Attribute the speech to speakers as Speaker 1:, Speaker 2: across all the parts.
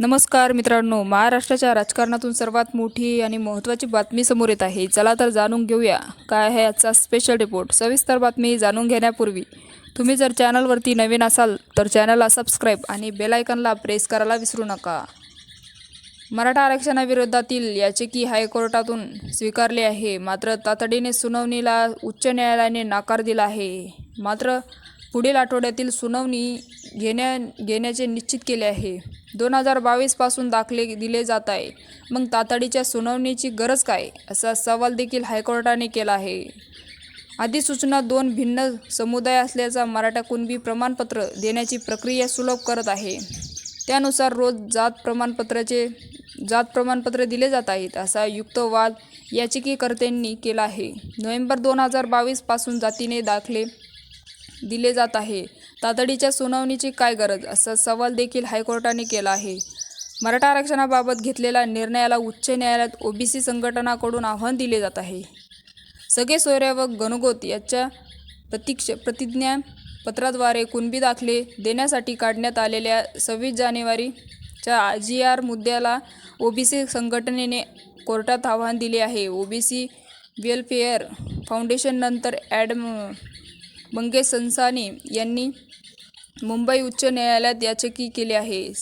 Speaker 1: नमस्कार मित्रांनो महाराष्ट्राच्या राजकारणातून सर्वात मोठी आणि महत्त्वाची बातमी समोर येत आहे. चला तर जाणून घेऊया काय आहे आजचा स्पेशल रिपोर्ट सविस्तर बातमी जाणून घेण्यापूर्वी तुम्ही जर चॅनलवरती नवीन असाल तर चॅनलला सबस्क्राईब आणि बेलायकनला प्रेस करायला विसरू नका. मराठा आरक्षणाविरोधातील याचिकी हायकोर्टातून स्वीकारली आहे. मात्र तातडीने सुनावणीला उच्च न्यायालयाने नकार दिला आहे. मात्र पुढील आठवड्यातील सुनावणी घेण्या घेण्याचे निश्चित केले आहे. दोन हजार बावीसपासून दाखले दिले जात आहे. मग तातडीच्या सुनावणीची गरज काय? असा सवाल देखील हायकोर्टाने केला आहे. अधिसूचना दोन भिन्न समुदाय असल्याचा मराठा कुणबी प्रमाणपत्र देण्याची प्रक्रिया सुलभ करत आहे. त्यानुसार रोज जात प्रमाणपत्राचे जात प्रमाणपत्र दिले जात आहेत असा युक्तवाद याचिकेकर्त्यांनी केला आहे. नोव्हेंबर दोन हजार बावीसपासून जातीने दाखले दिले जात आहे. तातडीच्या सुनावणीची काय गरज? असा सवाल देखील हायकोर्टाने केला आहे. मराठा आरक्षणाबाबत घेतलेल्या निर्णयाला उच्च न्यायालयात ओबीसी संघटनाकडून आव्हान दिले जात आहे. सगळे सोयऱ्या व गणगोत याच्या प्रतीक्ष प्रतिज्ञा पत्राद्वारे कुणबी दाखले देण्यासाठी काढण्यात आलेल्या सव्वीस जानेवारीच्या जी आर मुद्द्याला ओबीसी संघटनेने कोर्टात आव्हान दिले आहे. ओबीसी वेलफेअर फाउंडेशननंतर ॲडम मंगेश संसाने यांनी मुंबई उच्च न्यायालयात याचिका केली आहे.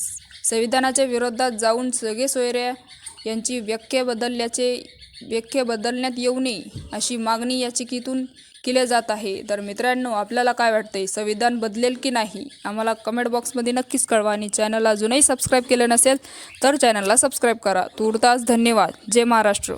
Speaker 1: संविधानाच्या विरोधात जाऊन सगळे सोयऱ्या यांची व्याख्या बदलल्याचे व्याख्या बदलण्यात येऊ नये अशी मागणी याचिकेतून केल्या जात आहे. तर मित्रांनो आपल्याला काय वाटते संविधान बदलेल की नाही? आम्हाला कमेंट बॉक्समध्ये नक्कीच कळवा आणि चॅनलला अजूनही सबस्क्राईब केलं नसेल तर चॅनलला सबस्क्राईब करा. तुर्तास धन्यवाद. जय महाराष्ट्र.